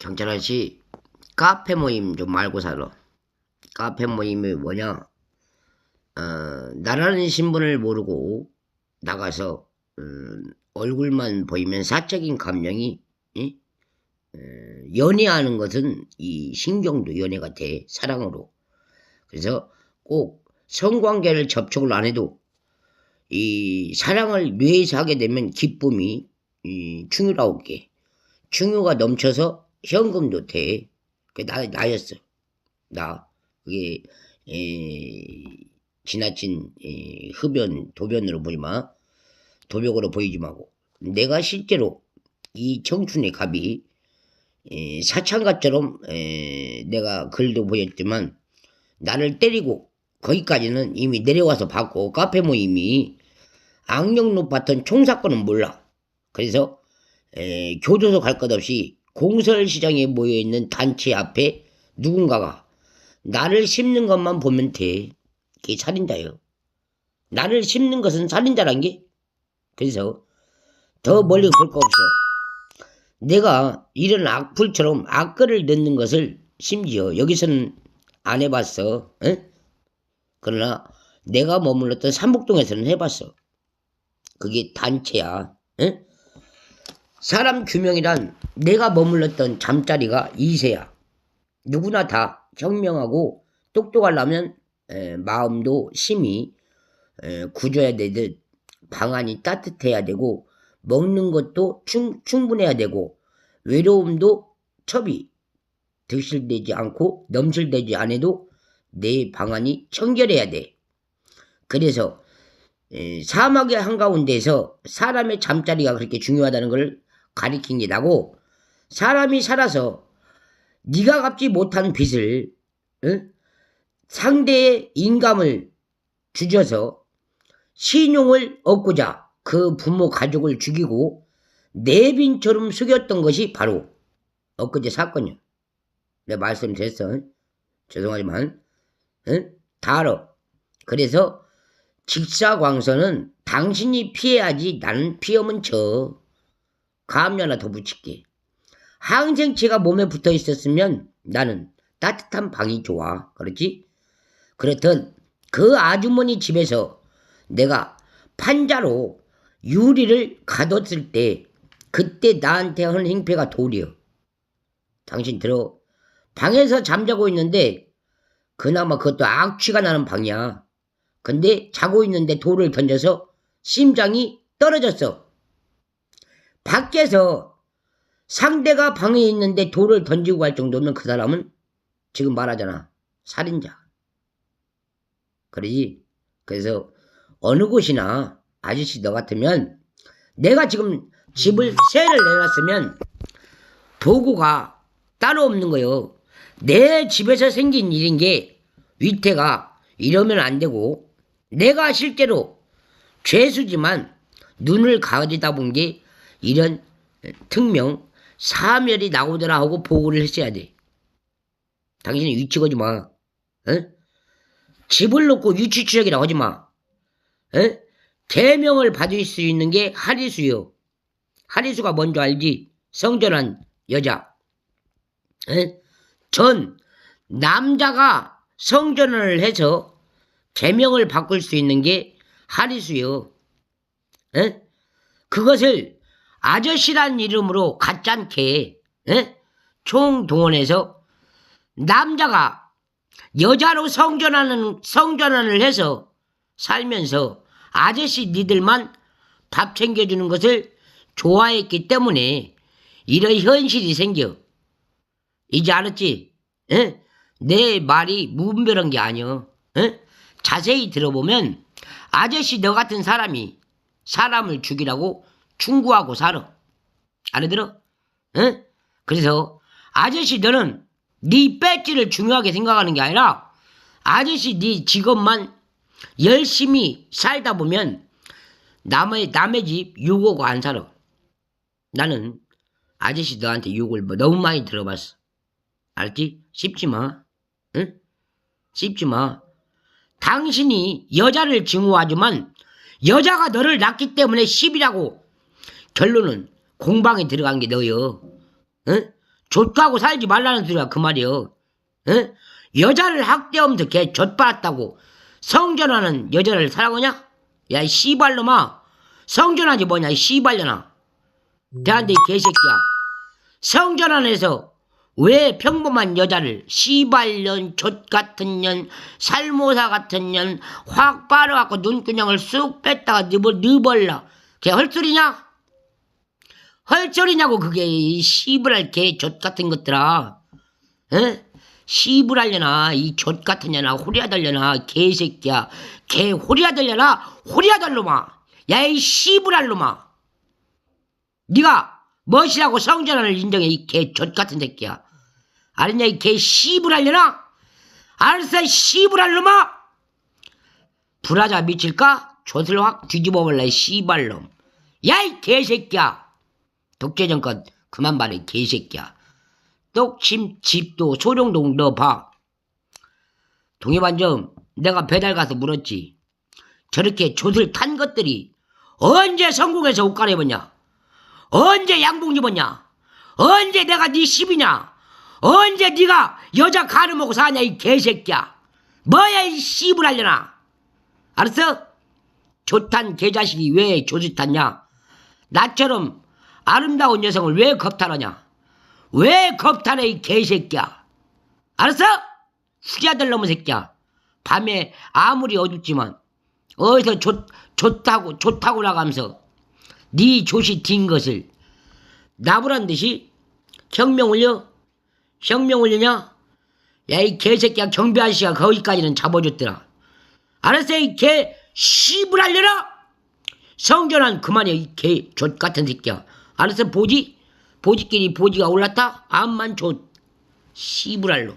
경찰 아저씨 카페 모임 좀 말고 살아. 카페 모임이 뭐냐? 어, 나라는 신분을 모르고 나가서 음, 얼굴만 보이면 사적인 감정이 예? 어, 연애하는 것은 이 신경도 연애가 돼 사랑으로. 그래서 꼭 성관계를 접촉을 안 해도 이 사랑을 뇌에서 하게 되면 기쁨이 이 충유라고 게 충유가 넘쳐서 현금도 돼. 그 나, 나였어. 나. 그게, 에, 지나친, 에, 흡연, 도변으로 보지 마. 도벽으로 보이지 마고. 내가 실제로 이 청춘의 갑이, 에, 사창갑처럼, 에, 내가 글도 보였지만, 나를 때리고, 거기까지는 이미 내려와서 봤고, 카페 모임이 악령 높았던 총사건은 몰라. 그래서, 에, 교도소 갈 것 없이 공설시장에 모여있는 단체 앞에 누군가가 나를 씹는 것만 보면 돼. 그게 살인자예요. 나를 씹는 것은 살인자란 게. 그래서 더 멀리 볼 거 없어. 내가 이런 악플처럼 악글을 넣는 것을 심지어 여기서는 안 해봤어. 응? 그러나 내가 머물렀던 삼복동에서는 해봤어. 그게 단체야. 응? 사람 규명이란 내가 머물렀던 잠자리가 2세야. 누구나 다 현명하고 똑똑하려면 에, 마음도 심히 에, 굳어야 되듯 방안이 따뜻해야 되고 먹는 것도 충, 충분해야 되고 외로움도 첩이 득실되지 않고 넘실되지 않아도 내 방안이 청결해야 돼. 그래서 에, 사막의 한가운데서 사람의 잠자리가 그렇게 중요하다는 걸 가리킨 게 나고 사람이 살아서 네가 갚지 못한 빚을 응? 상대의 인감을 주져서 신용을 얻고자 그 부모 가족을 죽이고 내빈처럼 속였던 것이 바로 엊그제 사건이야. 내가 말씀드렸어. 응? 죄송하지만 응? 다 알아. 그래서 직사광선은 당신이 피해야지 나는 피하면 져. 감이 하나 더 붙일게. 항생체가 몸에 붙어 있었으면 나는 따뜻한 방이 좋아. 그렇지? 그렇던 그 아주머니 집에서 내가 판자로 유리를 가뒀을 때 그때 나한테 한 행패가 돌이여. 당신 들어. 방에서 잠자고 있는데 그나마 그것도 악취가 나는 방이야. 근데 자고 있는데 돌을 던져서 심장이 떨어졌어. 밖에서 상대가 방에 있는데 돌을 던지고 갈 정도면 그 사람은 지금 말하잖아. 살인자. 그러지? 그래서 어느 곳이나 아저씨 너 같으면 내가 지금 집을 세를 내놨으면 도구가 따로 없는 거요. 내 집에서 생긴 일인 게 위태가 이러면 안 되고 내가 실제로 죄수지만 눈을 가지다 본 게 이런 특명 사멸이 나오더라 하고 보고를 했어야 돼. 당신은 위치거지 마. 어? 집을 놓고 유치 추적이라고 하지 마. 어? 개명을 받을 수 있는 게 하리수요. 하리수가 뭔지 알지? 성전한 여자. 어? 전 남자가 성전을 해서 개명을 바꿀 수 있는 게 하리수요. 어? 그것을 아저씨란 이름으로 가짠게 에? 총동원해서 남자가 여자로 성전하는 성전환을 해서 살면서 아저씨 니들만 밥 챙겨주는 것을 좋아했기 때문에 이런 현실이 생겨. 이제 알았지? 에? 내 말이 무분별한 게 아니여. 에? 자세히 들어보면 아저씨 너 같은 사람이 사람을 죽이라고 충고하고 살아. 알아들어? 응? 그래서 아저씨 너는 네 배지를 중요하게 생각하는 게 아니라 아저씨 네 직업만 열심히 살다 보면 남의 남의 집 욕하고 안 살아. 나는 아저씨 너한테 욕을 뭐 너무 많이 들어봤어. 알지? 씹지 마. 응? 씹지 마. 당신이 여자를 증오하지만 여자가 너를 낳기 때문에 10이라고 결론은 공방에 들어간 게 너요. 응? 좆가고 살지 말라는 소리가 그 말이여. 응? 여자를 학대하면서 걔 좆받았다고 성전하는 여자를 사랑하냐? 야, 이 씨발놈아. 성전하지 뭐냐, 이 씨발년아. 대한대 이 개새끼야. 성전 안에서 왜 평범한 여자를 씨발년, 젖같은 년, 살모사 같은 년, 확 빨아갖고 눈구녕을 쑥 뺐다가 ны벌, 느벌라. 걔 헐소리냐? 헐소리냐고 그게 이 씨부랄 개 젖 같은 것들아. 에? 씨부랄려나 이 젖 같은 년아 호리아달려나 개새끼야. 개 호리아달려나 호리아달놈아 야이 씨부랄놈아 네가 멋이라고 성전을 인정해 이 개 젖 같은 새끼야. 알았냐 이 개 씨부랄려나? 알았어 이 씨부랄놈아 불하자 미칠까? 젖을 확 뒤집어 이 씨발놈. 야이 개새끼야 독재정권 그만 말해 이 개새끼야 똑심 집도 소룡동 넣어봐. 동해반점 내가 배달 가서 물었지. 저렇게 조탄 것들이 언제 성공해서 옷 갈아입었냐? 언제 양복 입었냐? 언제 내가 네 시비냐? 언제 네가 여자 가르 먹고 사냐 이 개새끼야? 뭐야 이 씨부랄려나? 알았어? 조탄 개자식이 왜 조수 탔냐? 나처럼 아름다운 여성을 왜 겁탈하냐? 왜 겁탈해 이 개새끼야? 알았어? 후자들 놈의 새끼야. 밤에 아무리 어둡지만 어디서 좋, 좋다고 좋다고 나가면서 네 조시 딘 것을 나부란 듯이 혁명 올려? 혁명 올려냐? 야 이 개새끼야 경비 아저씨가 거기까지는 잡아줬더라. 알았어 이 개 씨불 알려라. 성전한 그만해 이 개 족 같은 새끼야. 알았어 보지? 보지끼리 보지가 올랐다? 암만 좆 씨불알로